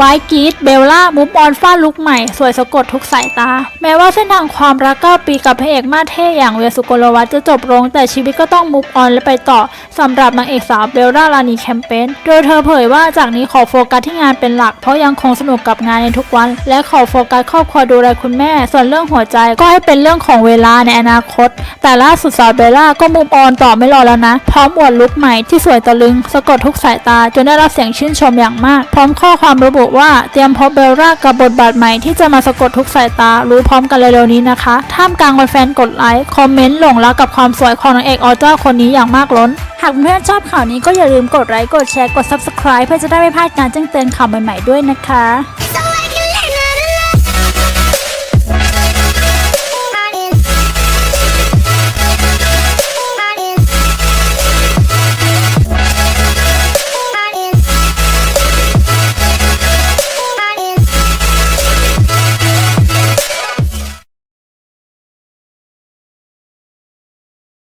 ไวกีดเบลล่ามุฟออนฟาดลุกใหม่ สวยสะกดทุกสายตา แม้ว่าเส้นทางความรัก 9 ปีกับพระเอกมาเท่อย่างเวียสุโกลวัฒน์จะจบลง แต่ชีวิตก็ต้องมุฟออนและไปต่อสำหรับนางเอกสาวเบลล่าลานีแคมเปญโดยเธอเผยว่าจากนี้ขอโฟกัสที่งานเป็นหลัก เพราะยังคงสนุกกับงานในทุกวัน และขอโฟกัสครอบครัวดูแลคุณแม่ ส่วนเรื่องหัวใจก็ให้เป็นเรื่องของเวลาในอนาคต แต่ล่าสุดสาวเบลล่าก็มุฟออนต่อไม่รอแล้วนะ พร้อมอวดลุคใหม่ที่สวยตะลึงสะกดทุกสายตาจนได้รับเสียงชื่นชมอย่างมาก พร้อมข้อความระบุว่าเตรียมพบเบลล่ากับบทบาทใหม่ที่จะมาสะกดทุกสายตารู้พร้อมกันเร็วๆนี้นะคะ ท่ามกลางแฟนกดไลค์ คอมเมนต์หลงรักกับความสวยของนางเอกออเจ้าคนนี้อย่างมากล้น หากเพื่อนชอบข่าวนี้ก็อย่าลืมกดไลค์กดแชร์กด subscribe เพื่อจะได้ไม่พลาดการแจ้งเตือนข่าวใหม่ๆด้วยนะคะ